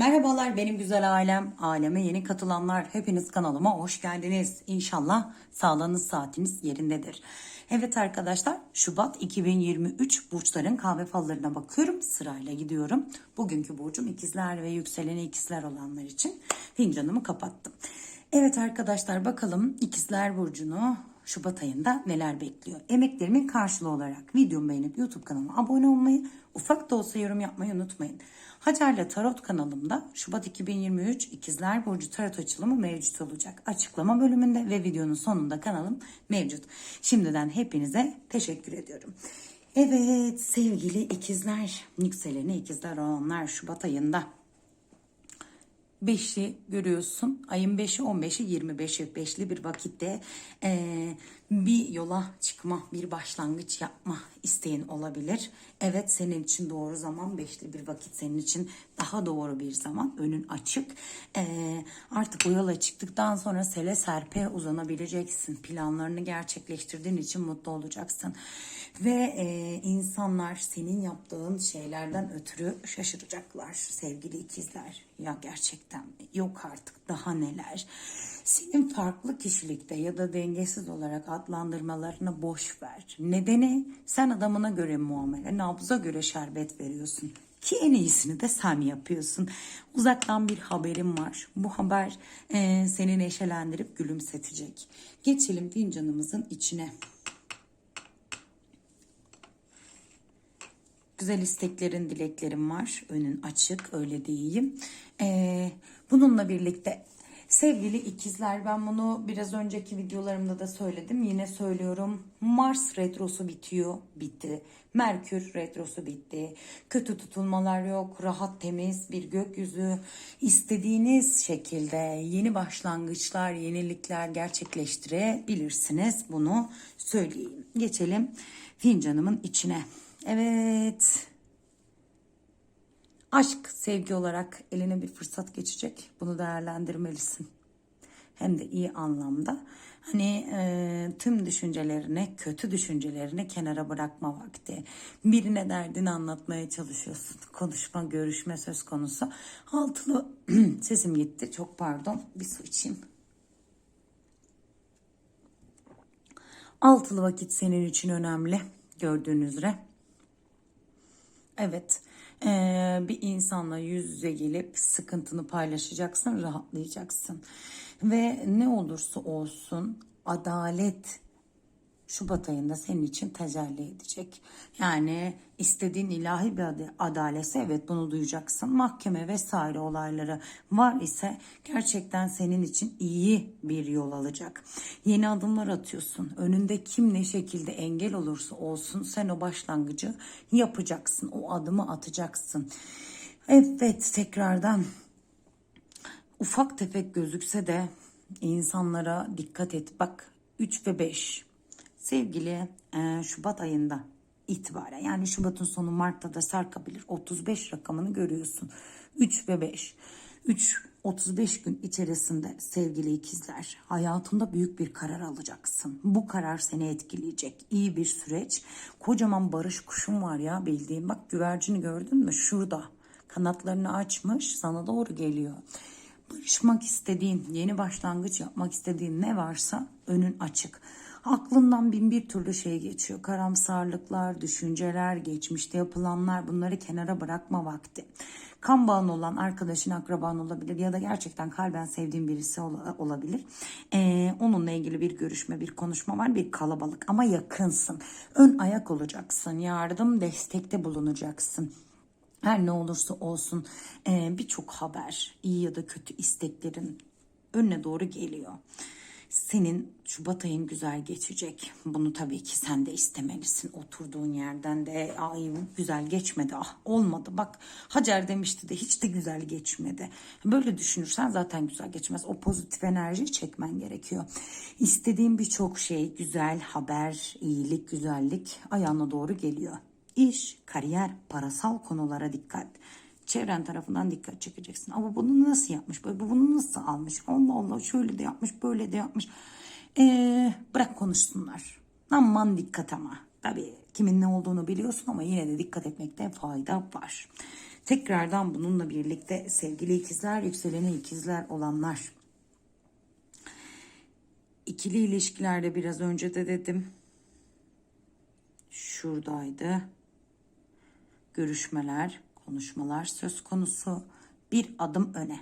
Merhabalar benim güzel ailem, aleme yeni katılanlar hepiniz kanalıma hoş geldiniz. İnşallah sağlığınız saatiniz yerindedir. Evet arkadaşlar Şubat 2023 burçların kahve fallarına bakıyorum sırayla gidiyorum. Bugünkü burcum ikizler ve yükseleni ikizler olanlar için fincanımı kapattım. Evet arkadaşlar bakalım ikizler burcunu Şubat ayında neler bekliyor? Emeklerimin karşılığı olarak videomu beğenip YouTube kanalıma abone olmayı, ufak da olsa yorum yapmayı unutmayın. Hacer'le Tarot kanalımda Şubat 2023 İkizler Burcu Tarot açılımı mevcut olacak. Açıklama bölümünde ve videonun sonunda kanalım mevcut. Şimdiden hepinize teşekkür ediyorum. Evet sevgili ikizler, yükseleni ikizler olanlar Şubat ayında 5'i görüyorsun. Ayın 5'i 15'i 25'i beşli bir vakitte eee, bir yola çıkma, bir başlangıç yapma isteğin olabilir. Evet senin için doğru zaman beşli bir vakit senin için daha doğru bir zaman. Önün açık. Eee, artık o yola çıktıktan sonra sele serpe uzanabileceksin. Planlarını gerçekleştirdiğin için mutlu olacaksın. Ve eee, insanlar senin yaptığın şeylerden ötürü şaşıracaklar sevgili ikizler. Ya gerçekten yok artık daha neler. Senin farklı kişilikte ya da dengesiz olarak adlandırmalarını boş ver. Nedeni sen adamına göre muamele, nabza göre şerbet veriyorsun. Ki en iyisini de sen yapıyorsun. Uzaktan bir haberim var. Bu haber eee, seni neşelendirip gülümsetecek. Geçelim fincanımızın içine. Güzel isteklerin, dileklerin var. Önün açık, öyle diyeyim. Ee, bununla birlikte sevgili ikizler ben bunu biraz önceki videolarımda da söyledim. Yine söylüyorum. Mars retrosu bitiyor, bitti. Merkür retrosu bitti. Kötü tutulmalar yok, rahat temiz bir gökyüzü. İstediğiniz şekilde yeni başlangıçlar, yenilikler gerçekleştirebilirsiniz. Bunu söyleyeyim. Geçelim fincanımın içine. Evet. Aşk, sevgi olarak eline bir fırsat geçecek. Bunu değerlendirmelisin. Hem de iyi anlamda. Hani e, tüm düşüncelerini, kötü düşüncelerini kenara bırakma vakti. Birine derdini anlatmaya çalışıyorsun. Konuşma, görüşme söz konusu. Altılı sesim gitti. Çok pardon. Bir su içeyim. Altılı vakit senin için önemli. Gördüğünüz üzere. Evet. Ee, bir insanla yüz yüze gelip sıkıntını paylaşacaksın, rahatlayacaksın. Ve ne olursa olsun adalet Şubat ayında senin için tecelli edecek. Yani istediğin ilahi bir ad- adaletse evet bunu duyacaksın. Mahkeme vesaire olayları var ise gerçekten senin için iyi bir yol alacak. Yeni adımlar atıyorsun. Önünde kim ne şekilde engel olursa olsun sen o başlangıcı yapacaksın. O adımı atacaksın. Evet tekrardan ufak tefek gözükse de insanlara dikkat et. Bak 3 ve 5 sevgili e, Şubat ayında itibaren yani Şubat'ın sonu Mart'ta da sarkabilir. 35 rakamını görüyorsun. 3 ve 5. 3 35 gün içerisinde sevgili ikizler hayatında büyük bir karar alacaksın. Bu karar seni etkileyecek. İyi bir süreç. Kocaman barış kuşum var ya bildiğim. Bak güvercini gördün mü? Şurada. Kanatlarını açmış sana doğru geliyor. Barışmak istediğin, yeni başlangıç yapmak istediğin ne varsa önün açık. Aklından bin bir türlü şey geçiyor. Karamsarlıklar, düşünceler, geçmişte yapılanlar bunları kenara bırakma vakti. Kan bağın olan arkadaşın, akraban olabilir ya da gerçekten kalben sevdiğin birisi ol- olabilir. Ee, onunla ilgili bir görüşme, bir konuşma var, bir kalabalık ama yakınsın. Ön ayak olacaksın, yardım, destekte bulunacaksın. Her ne olursa olsun e, birçok haber, iyi ya da kötü isteklerin önüne doğru geliyor. Senin Şubat ayın güzel geçecek. Bunu tabii ki sen de istemelisin. Oturduğun yerden de ay güzel geçmedi. Ah olmadı. Bak Hacer demişti de hiç de güzel geçmedi. Böyle düşünürsen zaten güzel geçmez. O pozitif enerjiyi çekmen gerekiyor. İstediğin birçok şey, güzel haber, iyilik, güzellik ayağına doğru geliyor. İş, kariyer, parasal konulara dikkat. Çevren tarafından dikkat çekeceksin. Ama bunu nasıl yapmış? Bunu nasıl almış? Allah Allah şöyle de yapmış, böyle de yapmış. Ee, bırak konuşsunlar. Aman dikkat ama. Tabii kimin ne olduğunu biliyorsun ama yine de dikkat etmekte fayda var. Tekrardan bununla birlikte sevgili ikizler, yükseleni ikizler olanlar. İkili ilişkilerde biraz önce de dedim. Şuradaydı. Görüşmeler, konuşmalar söz konusu. Bir adım öne.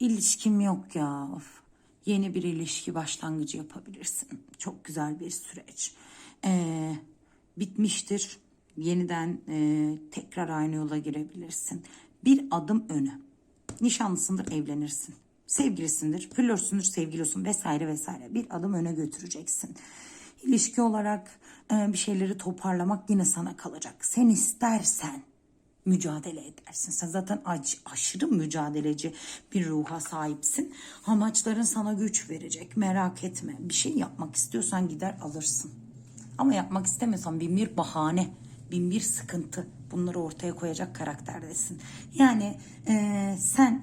İlişkim yok ya. Of. Yeni bir ilişki başlangıcı yapabilirsin. Çok güzel bir süreç. Ee, bitmiştir. Yeniden e, tekrar aynı yola girebilirsin. Bir adım öne. Nişanlısındır evlenirsin. Sevgilisindir, flörtsündür, sevgilisin vesaire vesaire. Bir adım öne götüreceksin. İlişki olarak e, bir şeyleri toparlamak yine sana kalacak. Sen istersen mücadele edersin. Sen zaten ac- aşırı mücadeleci bir ruha sahipsin. Amaçların sana güç verecek. Merak etme. Bir şey yapmak istiyorsan gider alırsın. Ama yapmak istemiyorsan bin bir bahane, bin bir sıkıntı bunları ortaya koyacak karakterdesin. Yani eee, sen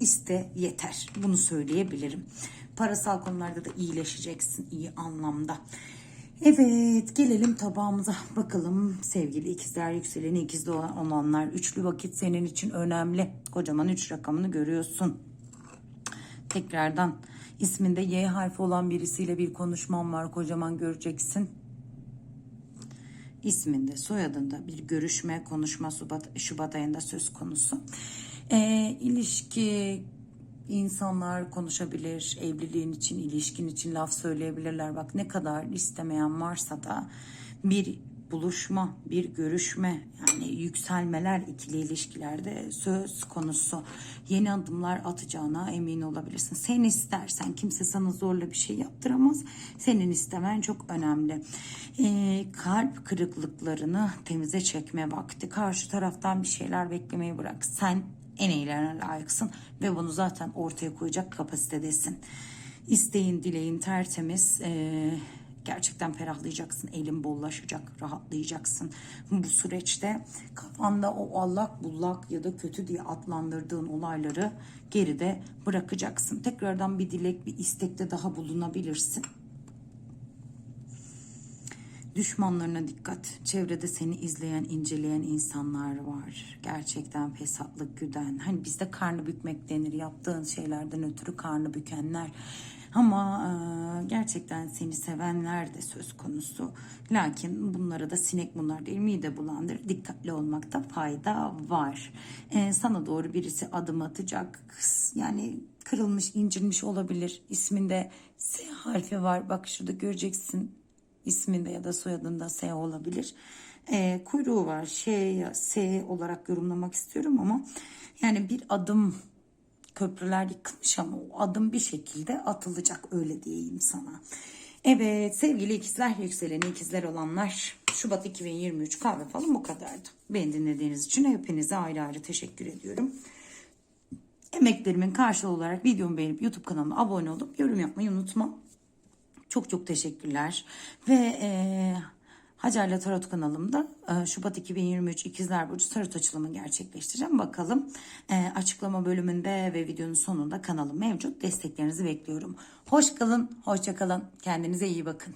iste yeter. Bunu söyleyebilirim. Parasal konularda da iyileşeceksin iyi anlamda. Evet gelelim tabağımıza. Bakalım sevgili ikizler yükseleni ikizde olan olanlar üçlü vakit senin için önemli. Kocaman üç rakamını görüyorsun. Tekrardan isminde Y harfi olan birisiyle bir konuşmam var kocaman göreceksin. İsminde soyadında bir görüşme konuşma Şubat, Şubat ayında söz konusu. Ee, ilişki insanlar konuşabilir evliliğin için ilişkin için laf söyleyebilirler. Bak ne kadar istemeyen varsa da bir buluşma bir görüşme yani yükselmeler ikili ilişkilerde söz konusu. Yeni adımlar atacağına emin olabilirsin. Sen istersen kimse sana zorla bir şey yaptıramaz. Senin istemen çok önemli. Ee, kalp kırıklıklarını temize çekme vakti. Karşı taraftan bir şeyler beklemeyi bırak. Sen en iyilerine layıksın ve bunu zaten ortaya koyacak kapasitedesin. İsteğin, dileğin tertemiz. Ee, gerçekten ferahlayacaksın. Elin bollaşacak, rahatlayacaksın. Bu süreçte kafanda o allak bullak ya da kötü diye adlandırdığın olayları geride bırakacaksın. Tekrardan bir dilek, bir istekte daha bulunabilirsin. Düşmanlarına dikkat. Çevrede seni izleyen, inceleyen insanlar var. Gerçekten fesatlık güden. Hani bizde karnı bükmek denir. Yaptığın şeylerden ötürü karnı bükenler. Ama e, gerçekten seni sevenler de söz konusu. Lakin bunlara da sinek bunlar değil mide bulandır. Dikkatli olmakta fayda var. E, sana doğru birisi adım atacak. Yani kırılmış, incinmiş olabilir. İsminde S harfi var. Bak şurada göreceksin isminde ya da soyadında S olabilir. E, kuyruğu var. Ya S olarak yorumlamak istiyorum ama yani bir adım köprüler yıkılmış ama o adım bir şekilde atılacak öyle diyeyim sana. Evet sevgili ikizler yükseleni ikizler olanlar Şubat 2023 kahve falan bu kadardı. Beni dinlediğiniz için hepinize ayrı ayrı teşekkür ediyorum. Emeklerimin karşılığı olarak videomu beğenip YouTube kanalıma abone olup yorum yapmayı unutma. Çok çok teşekkürler. Ve e, Hacer'le Tarot kanalımda e, Şubat 2023 İkizler Burcu Tarot açılımı gerçekleştireceğim. Bakalım e, açıklama bölümünde ve videonun sonunda kanalım mevcut. Desteklerinizi bekliyorum. Hoş kalın, hoşça kalın. Kendinize iyi bakın.